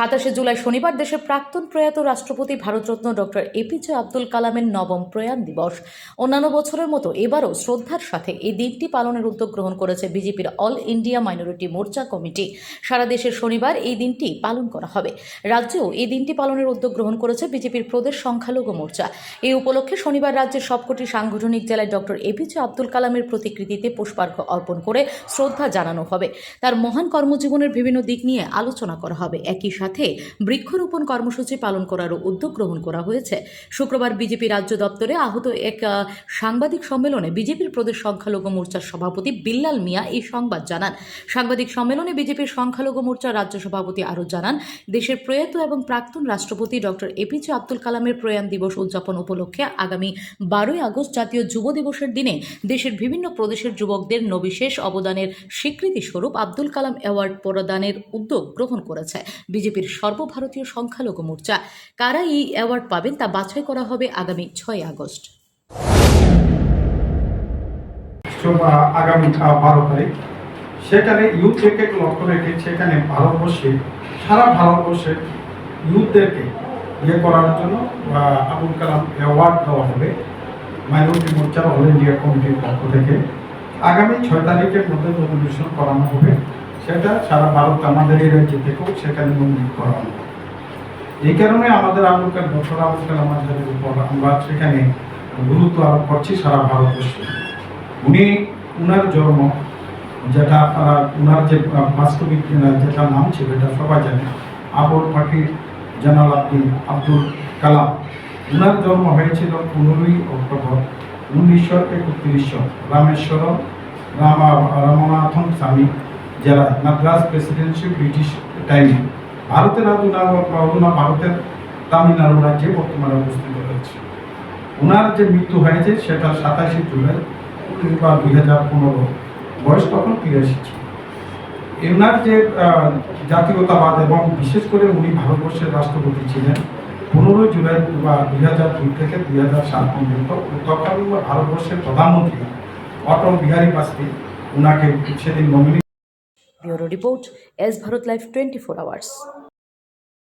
সাতাশে জুলাই শনিবার দেশের প্রাক্তন প্রয়াত রাষ্ট্রপতি ভারতরত্ন ডক্টর এপিজে আব্দুল কালামের নবম প্রয়াণ দিবস। অন্যান্য বছরের মতো এবারও শ্রদ্ধার সাথে এই দিনটি পালনের উদ্যোগ গ্রহণ করেছে বিজেপির All India minority Morcha committee. সারা দেশের শনিবার এই দিনটি পালন করা হবে। রাজ্যেও এই দিনটি পালনের উদ্যোগ গ্রহণ করেছে বিজেপির প্রদেশ সংখ্যালঘু মোর্চা। এই উপলক্ষে শনিবার রাজ্যের সবকটি সাংগঠনিক জেলায় ডক্টর এপিজে আব্দুল কালামের প্রতিকৃতিতে পুষ্পার্ঘ অর্পণ করে শ্রদ্ধা জানানো হবে। তার মহান কর্মজীবনের বিভিন্ন দিক নিয়ে আলোচনা করা হবে। একই সাথে বৃক্ষরোপণ কর্মসূচি পালন করারও উদ্যোগ গ্রহণ করা হয়েছে। শুক্রবার বিজেপি রাজ্য দপ্তরে আহত এক সাংবাদিক সম্মেলনে বিজেপির প্রদেশ সংখ্যালঘু মোর্চার সভাপতি বিল্লাল মিয়া এই সংবাদ জানান। সাংবাদিক সম্মেলনে বিজেপির সংখ্যালঘু মোর্চার রাজ্য সভাপতি আরও জানান, দেশের প্রয়াত এবং প্রাক্তন রাষ্ট্রপতি ডক্টর এপিজে আব্দুল কালামের প্রয়াণ দিবস উদযাপন উপলক্ষে আগামী বারোই আগস্ট জাতীয় যুব দিবসের দিনে দেশের বিভিন্ন প্রদেশের যুবকদের নবিশেষ অবদানের স্বীকৃতি স্বরূপ আব্দুল কালাম অ্যাওয়ার্ড প্রদানের উদ্যোগ গ্রহণ করেছে। বিজেপির সর্বভারতীয় সংখ্যালঘু মোর্চা। কারা এই অ্যাওয়ার্ড পাবেন তা বাছাই করা হবে আগামী ছয় আগস্ট। সেখানে লক্ষ্য রেখে সেখানে ভারতবর্ষে, সারা ইউথদেরকে ইয়ে করার জন্য আবুল কালাম অ্যাওয়ার্ড দেওয়া হবে মাইনরিটি মোর্চার অল ইন্ডিয়া কমিটির পক্ষ থেকে। আগামী ছয় তারিখের মধ্যে নমিনেশন করানো হবে। সেটা সারা ভারত আমাদের এই রাজ্য থেকেও সেখানে করানো হবে এই কারণে আমাদের কালাম ডক্টর আবুল কালাম উপর আমরা সেখানে গুরুত্ব আরোপ করছি সারা ভারতবর্ষে। উনি, উনার জন্ম, যেটা আপনারা, উনার যে বাস্তবিক যেটা নাম ছিল, এটা সবাই জানে, আবুল পাখির জানাল আব্দুল আব্দুল কালাম। উনার জন্ম হয়েছিল পনেরোই অক্টোবর উনিশশো একত্রিশশো রামেশ্বরম, রামা, রামনাথন স্বামী জেলায় মাদ্রাস প্রেসিডেন্সি ব্রিটিশ টাইমে ভারতের আদুনা ভারতের তামিলনাড়ু রাজ্যে বর্তমানে অবস্থিত রয়েছে। ওনার যে মৃত্যু হয়েছে, সেটা সাতাশে জুলাই বা দুই হাজার পনেরো বয়স তখন তিরাশি ছিল। এনার যে জাতীয়তাবাদ এবং বিশেষ করে উনি ভারতবর্ষের রাষ্ট্রপতি ছিলেন, পনেরোই জুলাই বা দুই হাজার দুই থেকে দুই হাজার সাত পর্যন্ত তৎকালীন ভারতবর্ষের প্রধানমন্ত্রী অটল বিহারী বাজপেয়ী ওনাকে সেদিন nominee report S Bharat live twenty four hours